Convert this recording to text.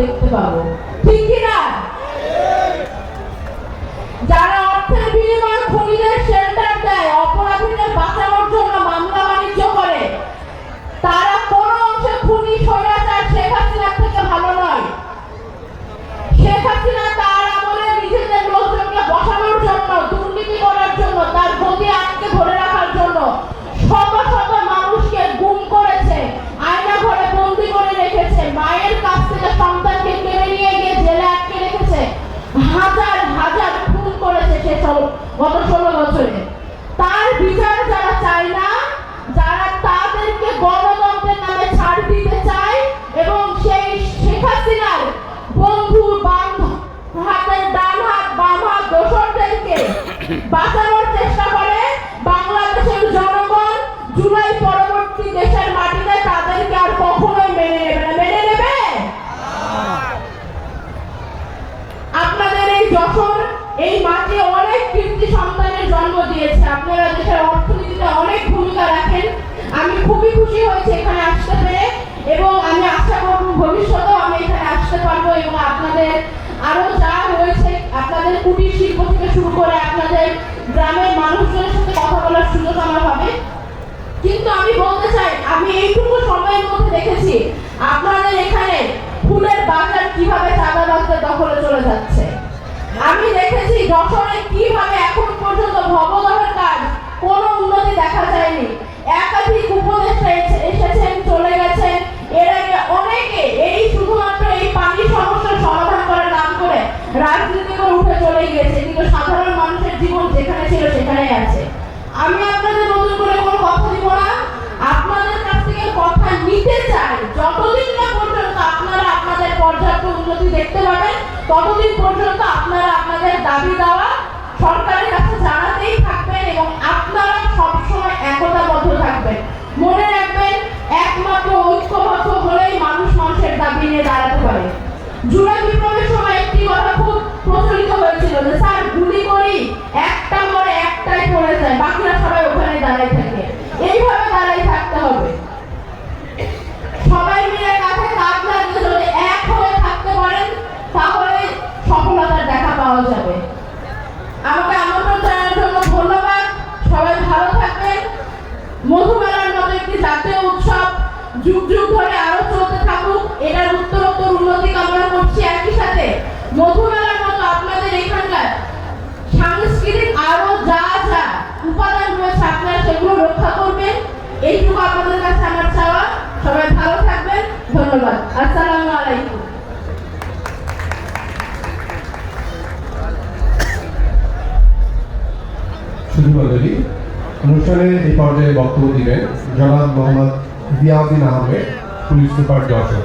দেখতে পাবো। ঠিক কিনা যারা অর্থের বিনিময়ে খুনিদের শেল্টার গত ষোলো বছরে। তার বিচার যারা চায় না, যারা তাদেরকে গণতন্ত্রের নামে ছাড় দিতে চায় এবং সেই শেখ হাসিনার বন্ধু বাম হাতের ডান হাত, বাম হাত দোষরদেরকে বাঁচানোর চেষ্টা করে। বাংলাদেশের জনগণ জুলাই পরবর্তী করে আপনাদের গ্রামের মানুষজনের সাথে কথা বলার সুযোগ আমার হবে। কিন্তু আমি বলতে চাই, আমি এইটুকু সময়ের মধ্যে দেখেছি, আপনাদের এখানে ফুলের বাজার কীভাবে চাঁদাবাজদের দখলে চলে যাচ্ছে। আমি দেখেছি যশোরে চলে গিয়েছে কিন্তু সাধারণ মানুষের জীবন যেখানে ছিল সেখানেই আছে। আমি আপনাদের নতুন করে কোনো কথা দিব না। আপনাদের কাছ থেকে কথা নিতে চাই। যতদিন না পর্যন্ত আপনারা আপনাদের পর্যাপ্ত উন্নতি দেখতে পাবেন, ততদিন পর্যন্ত আপনারা আপনাদের দাবি দেওয়া সরকারের কাছে জানাতেই থাকবেন এবং আপনারা সবসময় একতাবদ্ধ থাকবেন। মনে রাখবেন, একমাত্র ঐক্যবদ্ধ হলেই মানুষ মানুষের দাবি নিয়ে দাঁড়াতে পারে। পাওয়া যাবে। আমাকে আমন্ত্রণ জানানোর জন্য ধন্যবাদ। সবাই ভালো থাকবেন। মধুমেলার মতো একটি জাতীয় উৎসব যুগ যুগ ধরে আরও চলতে থাকুক, এটার উত্তরোত্তর উন্নতি কামনা করছি একই সাথে। মধুমেলার মতো আপনাদের এখানকার সাংস্কৃতিক আরও যা যা উপাদান রয়েছে আপনারা সেগুলো রক্ষা করবেন। এইটুকু আপনাদের কাছে আমার চাওয়া। সবাই ভালো থাকবেন। ধন্যবাদ। আসসালামু আলাইকুম। মন্ডলী অনুষ্ঠানে এই পর্যায়ে বক্তব্য দিবেন জনাব মোহাম্মদ জিয়াউদ্দিন আহমেদ পুলিশ সুপার যশোর